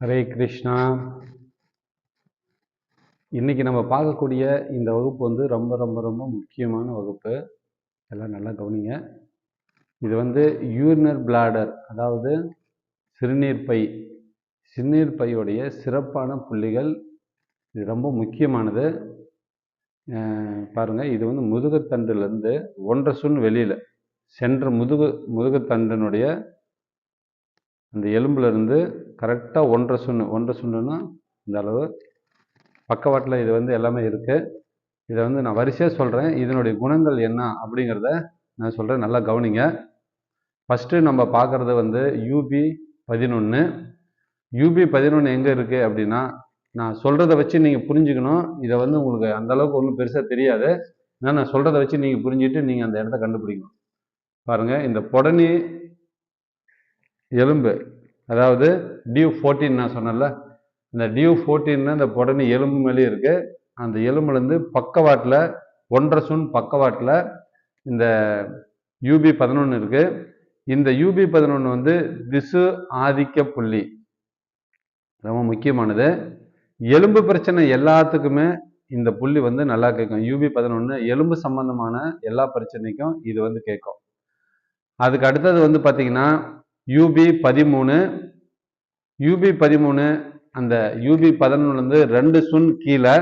ஹரே கிருஷ்ணா. இன்றைக்கி நம்ம பார்க்கக்கூடிய இந்த வகுப்பு வந்து ரொம்ப ரொம்ப ரொம்ப முக்கியமான வகுப்பு. எல்லாம் நல்லா கவனிங்க. இது வந்து யூரினர் பிளாடர் அதாவது சிறுநீர் பை. சிறுநீர் பையுடைய சிறப்பான புள்ளிகள். இது ரொம்ப முக்கியமானது. பாருங்கள் இது வந்து முதுகுத்தண்டுலேருந்து ஒன்றரை சுண் வெளியில் சென்ற முதுகு முதுகுத்தண்டனுடைய அந்த எலும்புலேருந்து கரெக்டாக ஒன்றரை சுண்ணு ஒன்றரை சுண்ணுன்னா இந்த அளவு. பக்கவாட்டில் இது வந்து எல்லாமே இருக்குது இதை வந்து நான் வரிசையாக சொல்கிறேன் இதனுடைய குணங்கள் என்ன அப்படிங்கிறத நான் சொல்கிறேன் நல்லா கவனிங்க. ஃபஸ்ட்டு நம்ம பார்க்குறது வந்து யூபி பதினொன்று யூபி பதினொன்று எங்கே இருக்குது அப்படின்னா நான் சொல்கிறத வச்சு நீங்கள் புரிஞ்சுக்கணும். இதை வந்து உங்களுக்கு அந்த அளவுக்கு ஒன்றும் பெருசாக தெரியாது. ஆனால் நான் சொல்கிறத வச்சு நீங்கள் புரிஞ்சுட்டு நீங்கள் அந்த இடத்த கண்டுபிடிக்கணும். பாருங்கள் இந்த புடனி எலும்பு. அதாவது டியூ ஃபோர்டீன் நான் சொன்னேன்ல இந்த டியூ ஃபோர்டீன்னு இந்த புடனி எலும்பு மேலே இருக்குது அந்த எலும்புலேருந்து பக்கவாட்டில் ஒன்றரை சூன் பக்கவாட்டில் இந்த யூபி பதினொன்று இருக்குது இந்த யூபி பதினொன்று வந்து திசு ஆதிக்க புள்ளி. ரொம்ப முக்கியமானது. எலும்பு பிரச்சனை எல்லாத்துக்குமே இந்த புள்ளி வந்து நல்லா கேட்கும். யூபி பதினொன்று எலும்பு சம்பந்தமான எல்லா பிரச்சனைக்கும் இது வந்து கேட்கும். அதுக்கு அடுத்தது வந்து பார்த்தீங்கன்னா யூபி பதிமூணு யூபி பதிமூணு அந்த யூபி பதினொன்றுலேருந்து ரெண்டு சுன் கீழே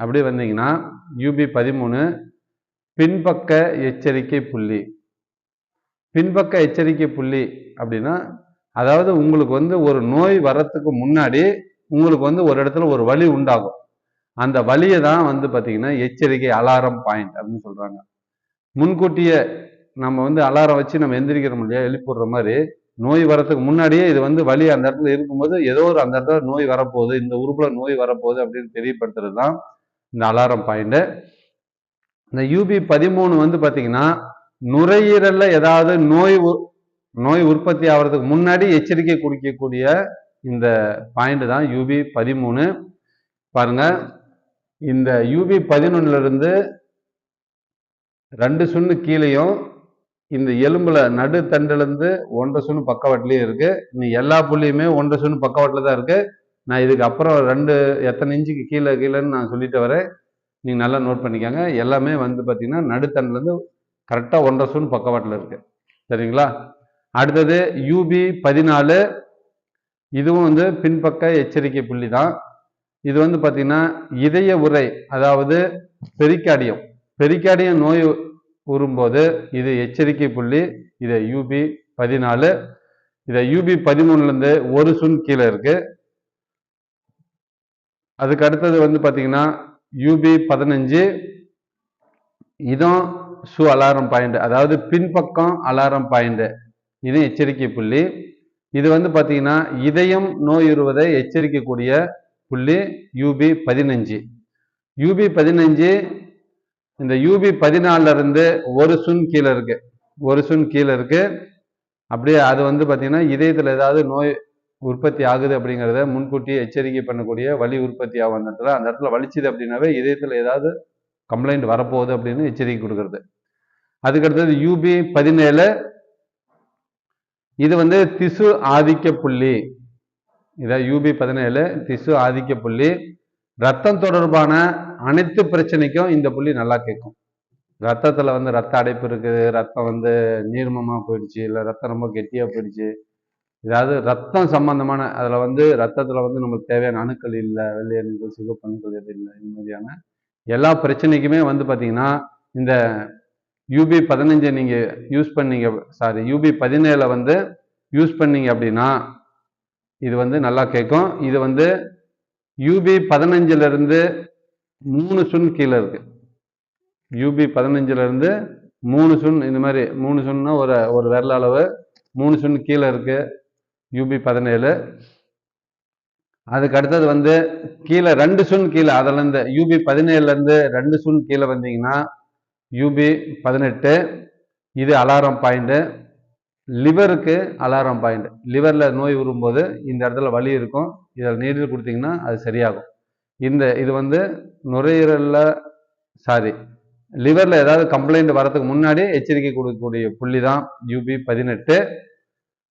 அப்படியே வந்தீங்கன்னா யூபி பதிமூணு பின்பக்க எச்சரிக்கை புள்ளி. பின்பக்க எச்சரிக்கை புள்ளி அப்படின்னா அதாவது உங்களுக்கு வந்து ஒரு நோய் வர்றதுக்கு முன்னாடி உங்களுக்கு வந்து ஒரு இடத்துல ஒரு வலி உண்டாகும். அந்த வலியை தான் வந்து பார்த்தீங்கன்னா எச்சரிக்கை அலாரம் பாயிண்ட் அப்படின்னு சொல்கிறாங்க முன்கூட்டியே நம்ம வந்து அலாரம் வச்சு நம்ம எந்திரிக்கிறோம் இல்லையா எழுப்பிடுற மாதிரி நோய் வரத்துக்கு முன்னாடியே இது வந்து வலி அந்த இடத்துல இருக்கும்போது ஏதோ ஒரு அந்த இடத்துல நோய் வரப்போகுது இந்த உறுப்புல நோய் வரப்போகுது அப்படின்னு தெரியப்படுத்துறது தான் இந்த அலாரம் பாயிண்ட் இந்த யூபி பதிமூணு வந்து பார்த்தீங்கன்னா நுரையீரல்ல ஏதாவது நோய் உ- நோய் உற்பத்தி ஆகிறதுக்கு முன்னாடி எச்சரிக்கை கொடுக்கக்கூடிய இந்த பாயிண்ட் தான் யூபி பதிமூணு. பாருங்க இந்த யூபி பதினொன்னுல இருந்து ரெண்டு சுண்ணு கீழேயும் இந்த எலும்புல நடு தண்டுலேருந்து ஒன்றரை சுண்ணு பக்கவாட்டிலையும் இருக்கு. நீ எல்லா புள்ளியுமே ஒன்றரை சுண்ணு பக்கவாட்டில் தான் இருக்கு. நான் இதுக்கு அப்புறம் ரெண்டு எத்தனை இன்ச்சுக்கு கீழே கீழேன்னு நான் சொல்லிட்டு வரேன். நீங்கள் நல்லா நோட் பண்ணிக்கோங்க. எல்லாமே வந்து பார்த்தீங்கன்னா நடுத்தண்டுலேருந்து கரெக்டாக ஒன்றரை சூன் பக்கவாட்டில் இருக்கு. சரிங்களா? அடுத்தது யூபி பதினாலு. இதுவும் வந்து பின்பக்க எச்சரிக்கை புள்ளி தான். இது வந்து பார்த்தீங்கன்னா இதய உரை அதாவது பெரிக்காடியம். பெரிக்காடியம் நோய் கூறும்போது இது எச்சரிக்கை புள்ளி இதை யூபி பதினாலு இதை யூபி பதிமூணுலேருந்து ஒரு சுன் கீழே இருக்கு. அதுக்கு அடுத்தது வந்து பார்த்தீங்கன்னா யூபி பதினஞ்சு இதுவும் சு அலாரம் பாயிண்ட் அதாவது பின்பக்கம் அலாரம் பாயிண்ட் இது எச்சரிக்கை புள்ளி. இது வந்து பார்த்தீங்கன்னா இதயம் நோய் இருவதை எச்சரிக்கக்கூடிய புள்ளி யூபி பதினஞ்சு. யூபி பதினஞ்சு இந்த யூபி பதினாலுல இருந்து ஒரு சுன் கீழே இருக்கு. ஒரு சுன் கீழே இருக்கு. அப்படியே அது வந்து பார்த்தீங்கன்னா இதயத்தில் ஏதாவது நோய் உற்பத்தி ஆகுது அப்படிங்கிறத முன்கூட்டியே எச்சரிக்கை பண்ணக்கூடிய வலி உற்பத்தி ஆகும் அந்த இடத்துல. அந்த இடத்துல வலிச்சுது அப்படின்னாவே இதயத்தில் ஏதாவது கம்ப்ளைண்ட் வரப்போகுது அப்படின்னு எச்சரிக்கை கொடுக்கறது. அதுக்கடுத்தது யூபி பதினேழு. இது வந்து திசு ஆதிக்க புள்ளி. இதான் யூபி பதினேழு திசு ஆதிக்க புள்ளி. ரத்தம் தொடர்பான அனைத்து பிரச்சனைக்கும் இந்த புள்ளி நல்லா கேட்கும். ரத்தத்தில் வந்து ரத்த அடைப்பு இருக்குது ரத்தம் வந்து நீர்மமாக போயிடுச்சு இல்லை ரத்தம் ரொம்ப கெட்டியாக போயிடுச்சு. ஏதாவது ரத்தம் சம்பந்தமான அதில் வந்து ரத்தத்தில் வந்து நமக்கு தேவையான அணுக்கள் இல்லை வெள்ளை அணுக்கள் சிவப்பு அணுக்கள் எது இல்லை இந்த மாதிரியான எல்லா பிரச்சனைக்குமே வந்து பார்த்தீங்கன்னா இந்த யூபி பதினஞ்சை நீங்கள் யூஸ் பண்ணீங்க சாரி யூபி பதினேழை வந்து யூஸ் பண்ணீங்க அப்படின்னா இது வந்து நல்லா கேட்கும். இது வந்து யூபி பதினஞ்சிலிருந்து மூணு சுன் கீழே இருக்கு. யூபி பதினஞ்சுல இருந்து மூணு சுன் இந்த மாதிரி மூணு சுன்னா ஒரு ஒரு விரல அளவு மூணு சுன் கீழே இருக்கு. யூபி பதினேழு. அதுக்கு அடுத்தது வந்து கீழே ரெண்டு சுன் கீழே அதுல இருந்து யூபி பதினேழுல இருந்து ரெண்டு சுன் கீழே வந்தீங்கன்னா யூபி பதினெட்டு. இது அலாரம் பாயிண்ட். லிவருக்கு அலாரம் பாயிண்ட். லிவர்ல நோய் வரும்போது இந்த இடத்துல வலி இருக்கும். இதில் நீடில் கொடுத்தீங்கன்னா அது சரியாகும். இந்த இது வந்து நுரையீரலில் சாரி லிவரில் ஏதாவது கம்ப்ளைண்ட் வரதுக்கு முன்னாடி எச்சரிக்கை கொடுக்கக்கூடிய புள்ளி தான் யூபி பதினெட்டு.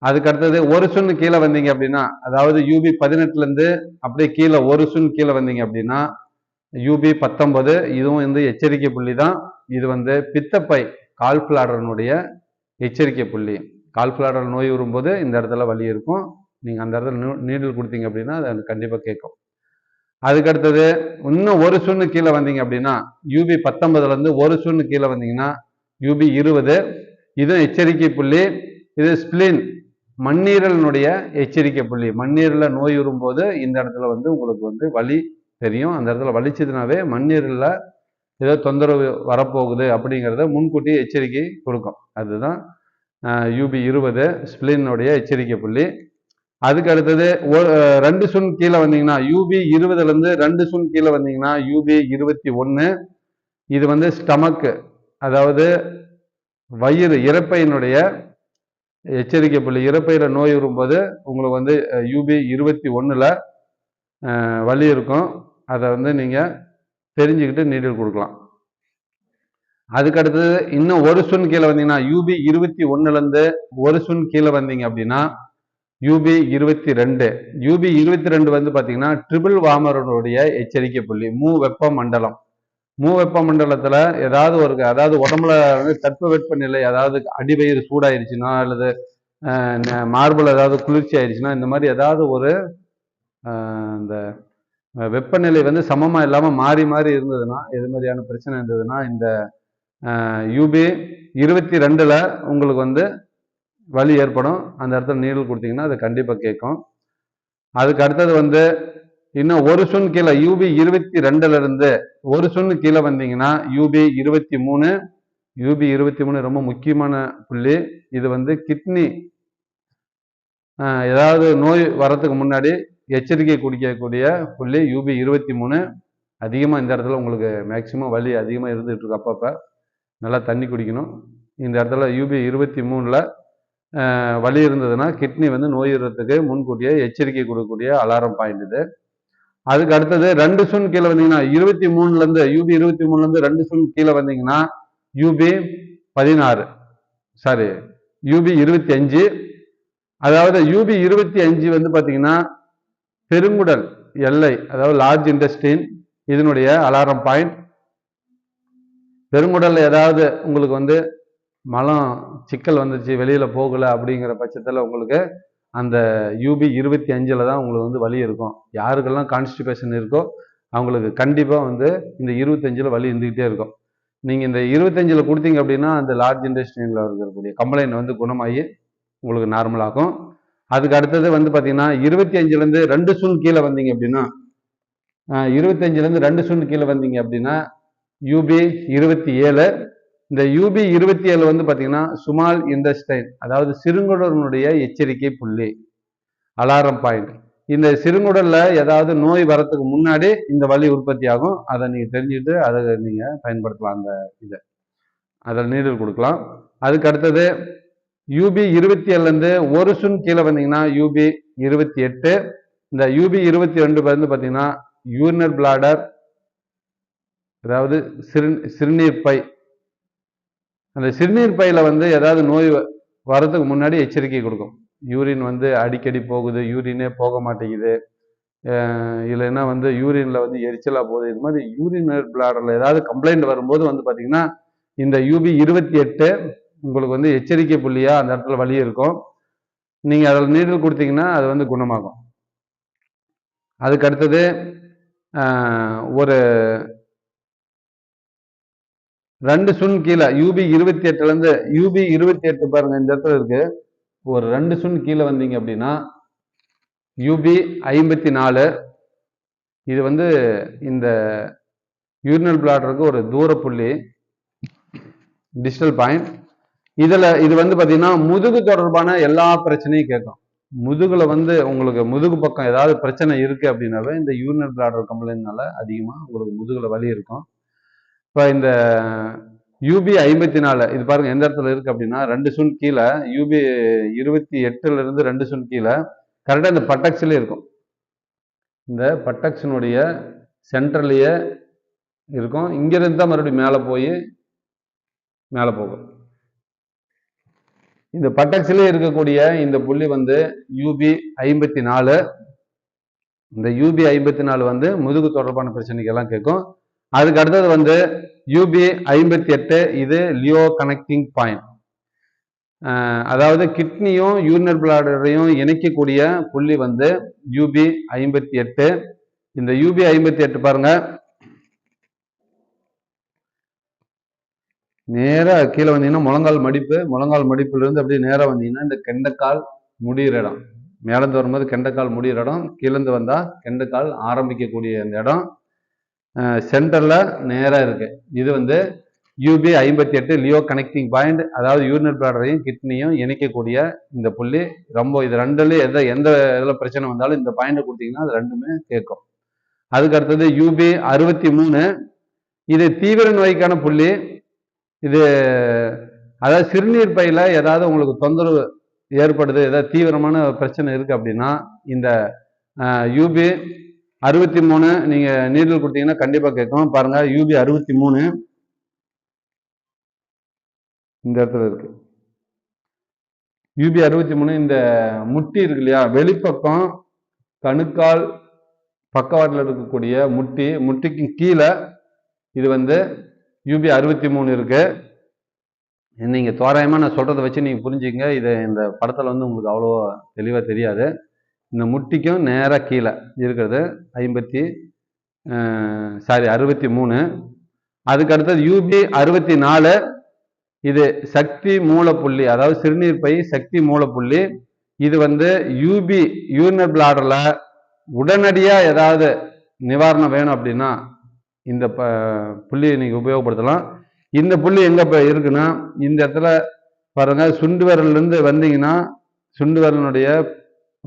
அதுக்கு அடுத்தது ஒரு சுன்னு கீழே வந்தீங்க அப்படின்னா அதாவது யூபி பதினெட்டுலேருந்து அப்படியே கீழே ஒரு சுன் கீழே வந்தீங்க அப்படின்னா யூபி பத்தொன்பது இதுவும் வந்து எச்சரிக்கை புள்ளி தான் இது வந்து பித்தப்பை கால்ஃபிளாடரனுடைய எச்சரிக்கை புள்ளி. கால்ஃபிளாடர் நோய் வரும்போது இந்த இடத்துல வலி இருக்கும். நீங்கள் அந்த இடத்துல நீடில் கொடுத்தீங்க அப்படின்னா அது கண்டிப்பாக கேட்கும். அதுக்கு அடுத்தது இன்னும் ஒரு சூன்னு கீழே வந்தீங்க அப்படின்னா யூபி பத்தொன்பதுல இருந்து ஒரு சூன்னு கீழே வந்தீங்கன்னா யூபி இருபது. இதுவும் எச்சரிக்கை புள்ளி. இது ஸ்பிளின் மண்ணீரலினுடைய எச்சரிக்கை புள்ளி. மண்ணீரலில் நோய் வரும்போது இந்த இடத்துல வந்து உங்களுக்கு வந்து வலி தெரியும். அந்த இடத்துல வலிச்சதுனாவே மண்ணீரலில் ஏதோ தொந்தரவு வரப்போகுது அப்படிங்கிறத முன்கூட்டி எச்சரிக்கை கொடுக்கும். அதுதான் யூபி இருபது ஸ்பிளினுடைய எச்சரிக்கை புள்ளி. அதுக்கு அடுத்தது ரெண்டு சுன் கீழே வந்தீங்கன்னா யூபி இருபதுலேருந்து ரெண்டு சுன் கீழே வந்தீங்கன்னா யூபி இருபத்தி ஒன்று இது வந்து ஸ்டமக்கு அதாவது வயிறு இறப்பையினுடைய எச்சரிக்கை புள்ளி இறப்பையில் நோய் வரும்போது உங்களுக்கு வந்து யூபி இருபத்தி ஒன்றில் வலி இருக்கும். அதை வந்து நீங்கள் தெரிஞ்சுக்கிட்டு நீடில் கொடுக்கலாம். அதுக்கு அடுத்தது இன்னும் ஒரு சுன் கீழே வந்தீங்கன்னா யூபி இருபத்தி ஒன்றுலேருந்து ஒரு சுன் கீழே வந்தீங்க அப்படின்னா யூபி இருபத்தி ரெண்டு யூபி இருபத்தி ரெண்டு வந்து பார்த்தீங்கன்னா ட்ரிபிள் வாமரனுடைய எச்சரிக்கை புள்ளி மூ வெப்ப மண்டலம். மூ வெப்ப மண்டலத்தில் ஏதாவது ஒரு அதாவது உடம்புல வந்து தட்ப வெப்பநிலை அதாவது அடிவயிறு சூடாயிருச்சுன்னா அல்லது மார்பிள் ஏதாவது குளிர்ச்சி ஆயிடுச்சுன்னா இந்த மாதிரி ஏதாவது ஒரு இந்த வெப்பநிலை வந்து சமமாக இல்லாமல் மாறி மாறி இருந்ததுன்னா எது மாதிரியான பிரச்சனை இருந்ததுன்னா இந்த யூபி இருபத்தி ரெண்டில் உங்களுக்கு வந்து வலி ஏற்படும். அந்த இடத்துல நீடல் கொடுத்தீங்கன்னா அது கண்டிப்பாக கேட்கும். அதுக்கு அடுத்தது வந்து இன்னும் ஒரு சுன் கீழே யூபி இருபத்தி ரெண்டுல இருந்து ஒரு சுன்னு கீழே வந்தீங்கன்னா யூபி இருபத்தி மூணு யூபி இருபத்தி மூணு ரொம்ப முக்கியமான புள்ளி. இது வந்து கிட்னி ஏதாவது நோய் வரத்துக்கு முன்னாடி எச்சரிக்கை குடிக்கக்கூடிய புள்ளி யூபி இருபத்தி மூணு. அதிகமாக இந்த இடத்துல உங்களுக்கு மேக்சிமம் வலி அதிகமாக இருந்துகிட்டு இருக்கு அப்பப்போ. நல்லா தண்ணி குடிக்கணும். இந்த இடத்துல யூபி இருபத்தி மூணில் வலி இருந்ததுன்னா கிட்னி வந்து நோய் முன்கூட்டியே எச்சரிக்கை கொடுக்கக்கூடிய அலாரம் பாயிண்ட் இது. அதுக்கு அடுத்தது ரெண்டு சுன் கீழே வந்தீங்கன்னா இருபத்தி மூணுலேருந்து யூபி இருபத்தி மூணுலேருந்து ரெண்டு சூன் கீழே வந்தீங்கன்னா யூபி பதினாறு. சாரி யூபி இருபத்தி அஞ்சு. அதாவது யூபி இருபத்தி அஞ்சு வந்து பார்த்தீங்கன்னா பெருங்குடல் எல்லை அதாவது லார்ஜ் இண்டஸ்ட்ரின் இதனுடைய அலாரம் பாயிண்ட் பெருங்குடல் ஏதாவது உங்களுக்கு வந்து மலம் சிக்கல் வந்துச்சு வெளியில் போகலை அப்படிங்கிற பட்சத்தில் உங்களுக்கு அந்த யூபி இருபத்தி அஞ்சில் தான் உங்களுக்கு வந்து வலி இருக்கும். யாருக்கெல்லாம் கான்ஸ்டிபேஷன் இருக்கோ அவங்களுக்கு கண்டிப்பாக வந்து இந்த இருபத்தஞ்சில் வலி இருந்துக்கிட்டே இருக்கும். நீங்கள் இந்த இருபத்தஞ்சில் கொடுத்தீங்க அப்படின்னா அந்த லார்ஜ் இண்டஸ்ட்ரியில் இருக்கக்கூடிய கம்ப்ளைண்ட் வந்து குணமாகி உங்களுக்கு நார்மலாகும் அதுக்கு அடுத்தது வந்து பார்த்தீங்கன்னா இருபத்தி அஞ்சுலேருந்து ரெண்டு சூன் கீழே வந்தீங்க அப்படின்னா இருபத்தஞ்சிலேருந்து ரெண்டு சூன் கீழே வந்தீங்க அப்படின்னா யூபி இருபத்தி ஏழு இந்த யூபி இருபத்தி ஏழு வந்து பார்த்தீங்கன்னா சுமால் இண்டஸ்டைன் அதாவது சிறுங்குடனுடைய எச்சரிக்கை புள்ளி அலாரம் பாயிண்ட். இந்த சிறுங்குடலில் ஏதாவது நோய் வரத்துக்கு முன்னாடி இந்த வலி உற்பத்தி ஆகும். அதை நீங்கள் தெரிஞ்சுட்டு அதை நீங்கள் பயன்படுத்தலாம் அந்த இதை. அதில் நீடில் கொடுக்கலாம். அதுக்கு அடுத்தது யூபி இருபத்தி ஏழுலேருந்து ஒரு சுன் கீழே வந்தீங்கன்னா யூபி இருபத்தி எட்டு. இந்த யூபி இருபத்தி ரெண்டு வந்து பார்த்தீங்கன்னா யூரினர் பிளாடர் அதாவது சிறு சிறுநீர் பை அந்த சிறுநீர் பையில வந்து ஏதாவது நோய் வரதுக்கு முன்னாடி எச்சரிக்கை கொடுக்கும். யூரின் வந்து அடிக்கடி போகுது யூரினே போக மாட்டேங்குது. இல்லைன்னா வந்து யூரின்ல வந்து எரிச்சலா போகுது. இது மாதிரி யூரினர் பிளாடர்ல ஏதாவது கம்ப்ளைண்ட் வரும்போது வந்து பார்த்திங்கன்னா இந்த யூபி இருபத்தி எட்டு உங்களுக்கு வந்து எச்சரிக்கை புள்ளியா அந்த இடத்துல வழி இருக்கும். நீங்க அதில் நீடில் கொடுத்தீங்கன்னா அது வந்து குணமாகும். அதுக்கு அடுத்தது ஒரு ரெண்டு சுன் கீழே யூபி இருபத்தி எட்டுல இருந்து யூபி இருபத்தி எட்டு பாருங்க இந்த இடத்துல இருக்கு. ஒரு ரெண்டு சுன் கீழே வந்தீங்க அப்படின்னா யூபி ஐம்பத்தி நாலு இது வந்து இந்த யூரினல் பிளாட்ருக்கு ஒரு தூர புள்ளி டிஜிட்டல் பாயிண்ட் இதில் இது வந்து பார்த்தீங்கன்னா முதுகு தொடர்பான எல்லா பிரச்சனையும் கேட்கும். முதுகுல வந்து உங்களுக்கு முதுகு பக்கம் ஏதாவது பிரச்சனை இருக்கு அப்படின்னாவே இந்த யூரினல் பிளாடர் கம்ப்ளைண்ட்னால அதிகமாக உங்களுக்கு முதுகுல வலி இருக்கும். இப்போ இந்த யூபி ஐம்பத்தி நாலு இது பாருங்க எந்த இடத்துல இருக்கு அப்படின்னா ரெண்டு சுன் கீழே யூபி இருபத்தி எட்டுல இருந்து ரெண்டு சுன் கீழே கரெக்டாக இந்த பட்டக்ஸ்லேயே இருக்கும். இந்த பட்டக்ஸினுடைய சென்ட்ரல்லையே இருக்கும். இங்கிருந்து தான் மறுபடியும் மேலே போய் மேலே போகும். இந்த பட்டக்ஸ்லேயே இருக்கக்கூடிய இந்த புள்ளி வந்து யூபி ஐம்பத்தி நாலு இந்த யூபி ஐம்பத்தி நாலு வந்து முதுகு தொடர்பான பிரச்சனைக்கெல்லாம் கேட்கும். அதுக்கு அடுத்தது வந்து யூபி ஐம்பத்தி எட்டு இது லியோ கனெக்டிங் பாயிண்ட். அதாவது கிட்னியும் யூரினல் பிளாடரையும் இணைக்கக்கூடிய புள்ளி வந்து யூபி ஐம்பத்தி எட்டு. இந்த யூபி ஐம்பத்தி எட்டு பாருங்க. நேராக கீழே வந்தீங்கன்னா முழங்கால் மடிப்பு முழங்கால் மடிப்புலேருந்து அப்படியே நேராக வந்தீங்கன்னா இந்த கெண்டைக்கால் முடிகிற இடம். மேலேருந்து வரும்போது கெண்டைக்கால் முடியிற இடம் கீழேருந்து வந்தால் கெண்டைக்கால் ஆரம்பிக்கக்கூடிய இந்த இடம். சென்டரில் நேராக இருக்குது இது வந்து யூபி ஐம்பத்தி எட்டு லியோ கனெக்டிங் பாயிண்ட் அதாவது யூரினல் பிளாடரையும் கிட்னியும் இணைக்கக்கூடிய இந்த புள்ளி. ரொம்ப இது ரெண்டுலேயும் எந்த எந்த இதில் பிரச்சனை வந்தாலும் இந்த பாயிண்ட் கொடுத்தீங்கன்னா அது ரெண்டுமே கேட்கும். அதுக்கு அடுத்தது யூபி அறுபத்தி மூணு. இது தீவிர நோய்க்கான புள்ளி. இது அதாவது சிறுநீர் பையில் ஏதாவது உங்களுக்கு தொந்தரவு ஏற்படுது ஏதாவது தீவிரமான பிரச்சனை இருக்குது அப்படின்னா இந்த யூபி அறுபத்தி மூணு நீங்க நீரில் கொடுத்தீங்கன்னா கண்டிப்பா கேட்கும் பாருங்க யூபி அறுபத்தி மூணு. இந்த இடத்துல இருக்கு. யூபி அறுபத்தி மூணு இந்த முட்டி இருக்கு இல்லையா? வெளிப்பக்கம் கணுக்கால் பக்கவாட்டில் இருக்கக்கூடிய முட்டி முட்டிக்கு கீழே இது வந்து யூபி அறுபத்தி மூணு இருக்கு. நீங்க தோராயமா நான் சொல்றதை வச்சு நீங்க புரிஞ்சுங்க இது இந்த படத்துல வந்து உங்களுக்கு அவ்வளோ தெளிவா தெரியாது. இந்த முட்டிக்கும் நேராக கீழே இருக்கிறது ஐம்பத்தி சாரி அறுபத்தி மூணு. அதுக்கு அடுத்தது யூபி அறுபத்தி நாலு. இது சக்தி மூலப்புள்ளி அதாவது சிறுநீர் பை சக்தி மூலப்புள்ளி. இது வந்து யூபி யூரினல் பிளாடரில் உடனடியாக ஏதாவது நிவாரணம் வேணும் அப்படின்னா இந்த ப புள்ளியை நீங்கள் உபயோகப்படுத்தலாம். இந்த புள்ளி எங்கே இப்போ இருக்குன்னா இந்த இடத்துல பாருங்கள் சுண்டு விரல்லேருந்து வந்தீங்கன்னா சுண்டு விரலினுடைய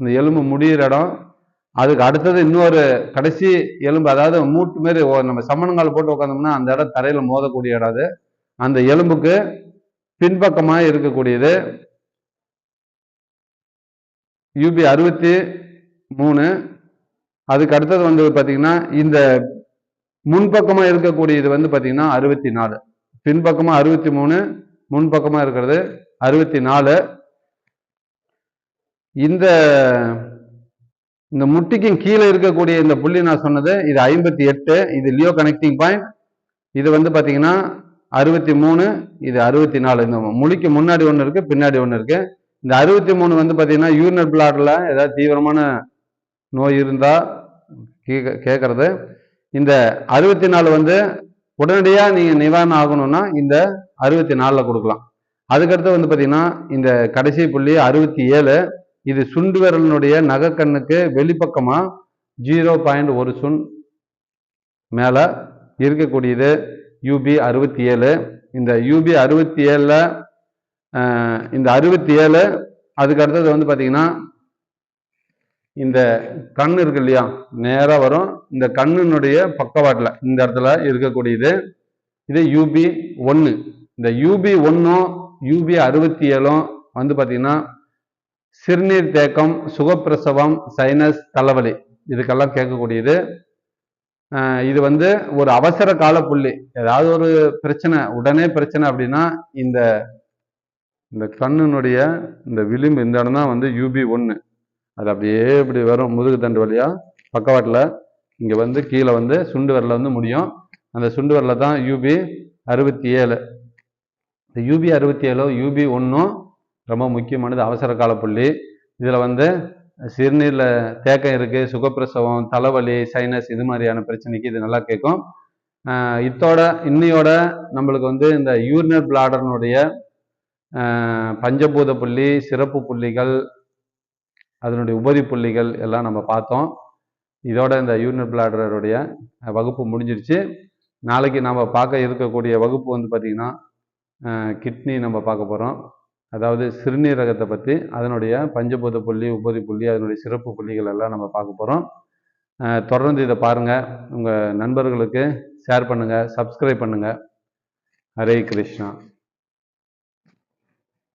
இந்த எலும்பு முடிகிற இடம். அதுக்கு அடுத்தது இன்னொரு கடைசி எலும்பு அதாவது மூட்டு மாரி ஓ- நம்ம சம்மணங்கால் போட்டு உட்காந்தோம்னா அந்த இடம் தரையில் மோதக்கூடிய இடம் அது. அந்த எலும்புக்கு பின்பக்கமாக இருக்கக்கூடியது. யூபி அறுபத்தி மூணு. அதுக்கு அடுத்தது வந்து பார்த்தீங்கன்னா இந்த முன்பக்கமாக இருக்கக்கூடியது வந்து பார்த்தீங்கன்னா அறுபத்தி நாலு. பின்பக்கமாக அறுபத்தி மூணு முன்பக்கமாக இருக்கிறது அறுபத்தி நாலு. இந்த இந்த முட்டிக்கும் கீழே இருக்கக்கூடிய இந்த புள்ளி நான் சொன்னது இது ஐம்பத்தி எட்டு இது லியோ கனெக்டிங் பாயிண்ட். இது வந்து பார்த்தீங்கன்னா அறுபத்தி மூணு இது அறுபத்தி நாலு. இந்த முழிக்கு முன்னாடி ஒன்று இருக்குது பின்னாடி ஒன்று இருக்குது இந்த அறுபத்தி மூணு வந்து பார்த்தீங்கன்னா யூரினல் பிளாட்டில் ஏதாவது தீவிரமான நோய் இருந்தால் கேக்க கேட்குறது இந்த அறுபத்தி நாலு வந்து உடனடியாக நீங்கள் நிவாரணம் ஆகணும்னா இந்த அறுபத்தி நாலில் கொடுக்கலாம். அதுக்கடுத்து வந்து பார்த்தீங்கன்னா இந்த கடைசி புள்ளி அறுபத்தி ஏழு இது சுண்டு விரலினுடைய நகக்கண்ணுக்கு வெளிப்பக்கமாக ஜீரோ பாயிண்ட் ஒரு சுன் மேலே இருக்கக்கூடியது யூபி அறுபத்தி ஏழு. இந்த யூபி அறுபத்தி ஏழில் இந்த அறுபத்தி ஏழு அதுக்கு அடுத்தது வந்து பார்த்தீங்கன்னா இந்த கண் இருக்கு இல்லையா நேராக வரும். இந்த கண்ணினுடைய பக்கவாட்டில் இந்த இடத்துல இருக்கக்கூடியது. இது யூபி ஒன்று இந்த யூபி ஒன்றும் யூபி அறுபத்தி ஏழும் வந்து பார்த்தீங்கன்னா சிறுநீர் தேக்கம் சுகப்பிரசவம் சைனஸ் தலைவலி இதுக்கெல்லாம் கேட்கக்கூடியது. இது வந்து ஒரு அவசர கால புள்ளி. ஏதாவது ஒரு பிரச்சனை உடனே பிரச்சனை அப்படின்னா இந்த இந்த கண்ணினுடைய இந்த விளிம்பு இந்த இடம் தான் வந்து யூபி ஒன்று அது அப்படியே இப்படி வரும் முதுகு தண்டு வழியாக பக்கவாட்டில் இங்கே வந்து கீழே வந்து சுண்டு வரல வந்து முடியும். அந்த சுண்டு வரல தான் யூபி அறுபத்தி ஏழு. இந்த யூபி அறுபத்தி ஏழோ யூபி ஒன்றும் ரொம்ப முக்கியமானது அவசர கால புள்ளி. இதில் வந்து சிறுநீரில் தேக்கம் இருக்குது சுகப்பிரசவம் தலைவலி சைனஸ் இது மாதிரியான பிரச்சனைக்கு இது நல்லா கேட்கும். இத்தோட இன்னையோட நம்மளுக்கு வந்து இந்த யூரினல் பிளாடர்னுடைய பஞ்சபூத புள்ளி சிறப்பு புள்ளிகள் அதனுடைய உபரி புள்ளிகள் எல்லாம் நம்ம பார்த்தோம். இதோட இந்த யூரினர் பிளாடருடைய வகுப்பு முடிஞ்சிருச்சு. நாளைக்கு நம்ம பார்க்க இருக்கக்கூடிய வகுப்பு வந்து பார்த்திங்கன்னா கிட்னி நம்ம பார்க்க போகிறோம் அதாவது சிறுநீரகத்தை பற்றி அதனுடைய பஞ்சபூத புள்ளி உபரி புள்ளி அதனுடைய சிறப்பு புள்ளிகள் எல்லாம் நம்ம பார்க்க போகிறோம் தொடர்ந்து இதை பாருங்கள் உங்கள் நண்பர்களுக்கு ஷேர் பண்ணுங்கள் சப்ஸ்கிரைப் பண்ணுங்கள் ஹரே கிருஷ்ணா.